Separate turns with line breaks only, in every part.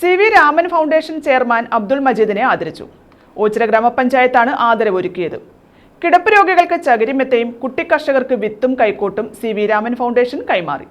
C V Raman foundation chairman Abdul മജീദിനെ ആദരിച്ചു. ഓച്ചിറ ഗ്രാമപഞ്ചായത്താണ് ആദരവൊരുക്കിയത്. കിടപ്പ് രോഗികൾക്ക് ചകിരിമെത്തയും കുട്ടിക്കർഷകർക്ക് വിത്തും കൈക്കോട്ടും സി വി രാമൻ ഫൗണ്ടേഷൻ കൈമാറി.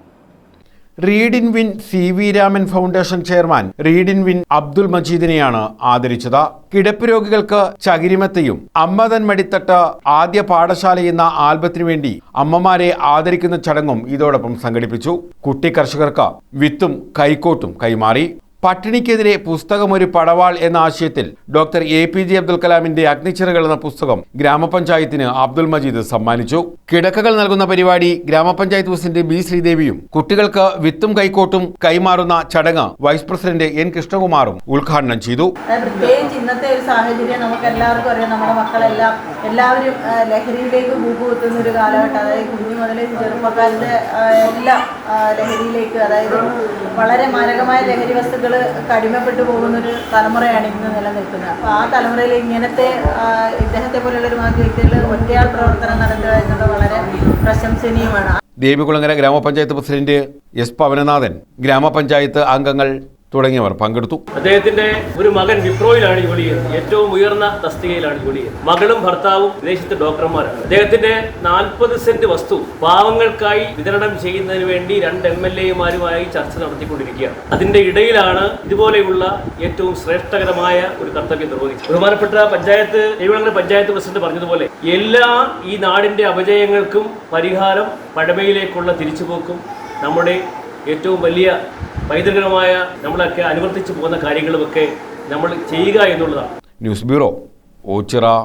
Read in win C V Raman foundation chairman read in win Abdul മജീദിനെയാണ് ആദരിച്ചത്. കിടപ്പ് രോഗികൾക്ക് ചകിരിമത്തയും അമ്മതൻ മടിത്തട്ട് ആദ്യ പാഠശാല എന്ന ആൽബത്തിനു വേണ്ടി അമ്മമാരെ ആദരിക്കുന്ന ചടങ്ങും ഇതോടൊപ്പം സംഘടിപ്പിച്ചു. കുട്ടി കർഷകർക്ക് വിത്തും കൈക്കോട്ടും കൈമാറി. പട്ടിണിക്കെതിരെ പുസ്തകം ഒരു പടവാൾ എന്ന ആശയത്തിൽ doctor A P J Abdul കലാമിന്റെ അഗ്നിച്ചിറകൾ എന്ന പുസ്തകം ഗ്രാമപഞ്ചായത്തിന് അബ്ദുൽ മജീദ് സമ്മാനിച്ചു. കിടക്കകൾ നൽകുന്ന പരിപാടി ഗ്രാമപഞ്ചായത്ത് പ്രസിഡന്റ് ബി ശ്രീദേവിയും കുട്ടികൾക്ക് വിത്തും കൈക്കോട്ടും കൈമാറുന്ന ചടങ്ങ് വൈസ് പ്രസിഡന്റ് എൻ കൃഷ്ണകുമാറും ഉദ്ഘാടനം ചെയ്തു.
പ്രത്യേകിച്ച് ഇന്നത്തെ ഒരു സാഹചര്യം നമുക്ക് എല്ലാവർക്കും അറിയാം. നമ്മുടെ മക്കളെല്ലാം എല്ലാവരും ലഹരിയിലേക്ക് കൂപ്പുകുത്തുന്ന ഒരു കാലഘട്ടം. അതായത് കുഞ്ഞു മുതലേ ചെറുപ്പക്കാരുടെ എല്ലാം ലഹരിയിലേക്ക് അതായത് വളരെ മാരകമായ ലഹരി വസ്തുക്കൾ കടിമപ്പെട്ടു പോകുന്ന ഒരു തലമുറയാണ് ഇന്ന് നിലനിൽക്കുന്നത്. അപ്പോൾ ആ തലമുറയിൽ ഇങ്ങനത്തെ ഇദ്ദേഹത്തെ പോലെയുള്ള ഒരു മാധ്യമ വ്യക്തികൾ ഒറ്റയാൾ പ്രവർത്തനം നടത്തുക എന്നുള്ളത് വളരെ പ്രശംസനീയമാണ്.
ദേവികുളങ്ങര ഗ്രാമപഞ്ചായത്ത് പ്രസിഡന്റ് എസ് പവനനാഥൻ ഗ്രാമപഞ്ചായത്ത് അംഗങ്ങൾ തുടങ്ങിയവർ പങ്കെടുത്തു.
അദ്ദേഹത്തിന്റെ ഒരു മകൻ വിപ്രോയിലാണ് ജോലി ചെയ്യുന്നത്. ഏറ്റവും ഉയർന്ന തസ്തികയിലാണ് ജോലി ചെയ്യുന്നത്. മകളും ഭർത്താവും വിദേശത്തെ ഡോക്ടർമാരാണ്. അദ്ദേഹത്തിന്റെ നാൽപ്പത് സെന്റ് വസ്തു പാവങ്ങൾക്കായി വിതരണം ചെയ്യുന്നതിന് വേണ്ടി രണ്ട് എം എൽ എമാരുമായി ചർച്ച നടത്തിക്കൊണ്ടിരിക്കുകയാണ്. അതിന്റെ ഇടയിലാണ് ഇതുപോലെയുള്ള ഏറ്റവും ശ്രേഷ്ഠകരമായ ഒരു കർത്തവ്യം നിർവഹിച്ചത്. ബഹുമാനപ്പെട്ട പഞ്ചായത്ത് ദൈവങ്ങളുടെ പഞ്ചായത്ത് പ്രസിഡന്റ് പറഞ്ഞതുപോലെ എല്ലാ ഈ നാടിന്റെ അപജയങ്ങൾക്കും പരിഹാരം പഴമയിലേക്കുള്ള തിരിച്ചുപോക്കും നമ്മുടെ ഏറ്റവും വലിയ പൈതൃകമായ നമ്മളൊക്കെ അനുവർത്തിച്ചു പോകുന്ന കാര്യങ്ങളുമൊക്കെ നമ്മൾ ചെയ്യുക എന്നുള്ളതാണ്.
News bureau Ochira.